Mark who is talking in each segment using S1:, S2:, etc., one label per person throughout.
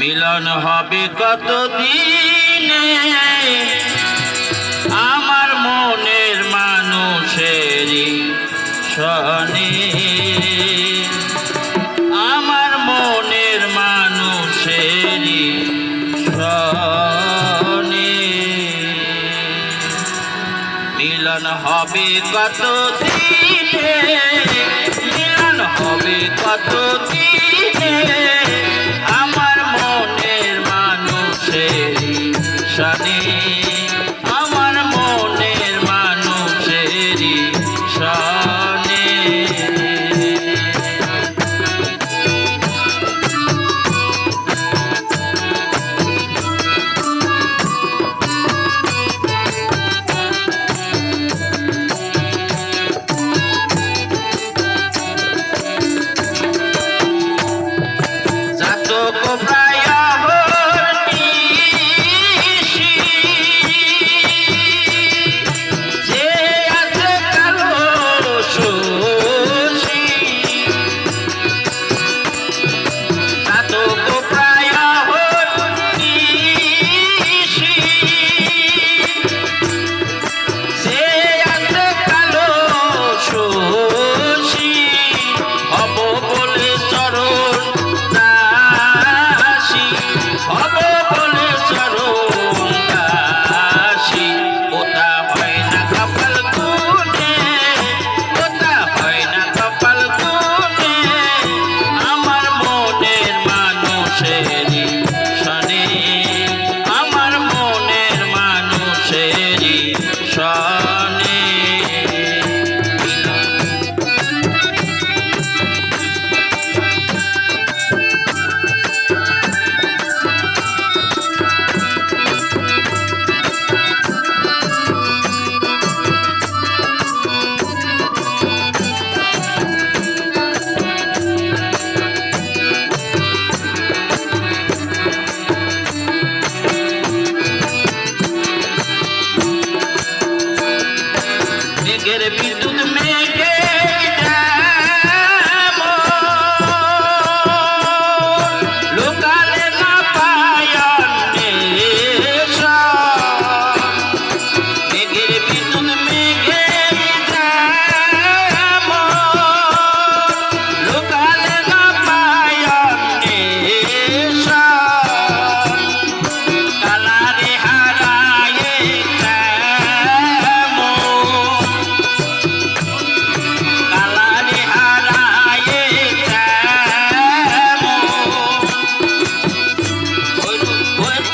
S1: মিলন হবে কত দিনে আমার মনের মানুষেরই সনে। আমার মিলন হবে কত মিলন হবে কত আমার মনের মানুষের শনি। তোমরা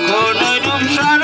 S1: কখনো রূপসার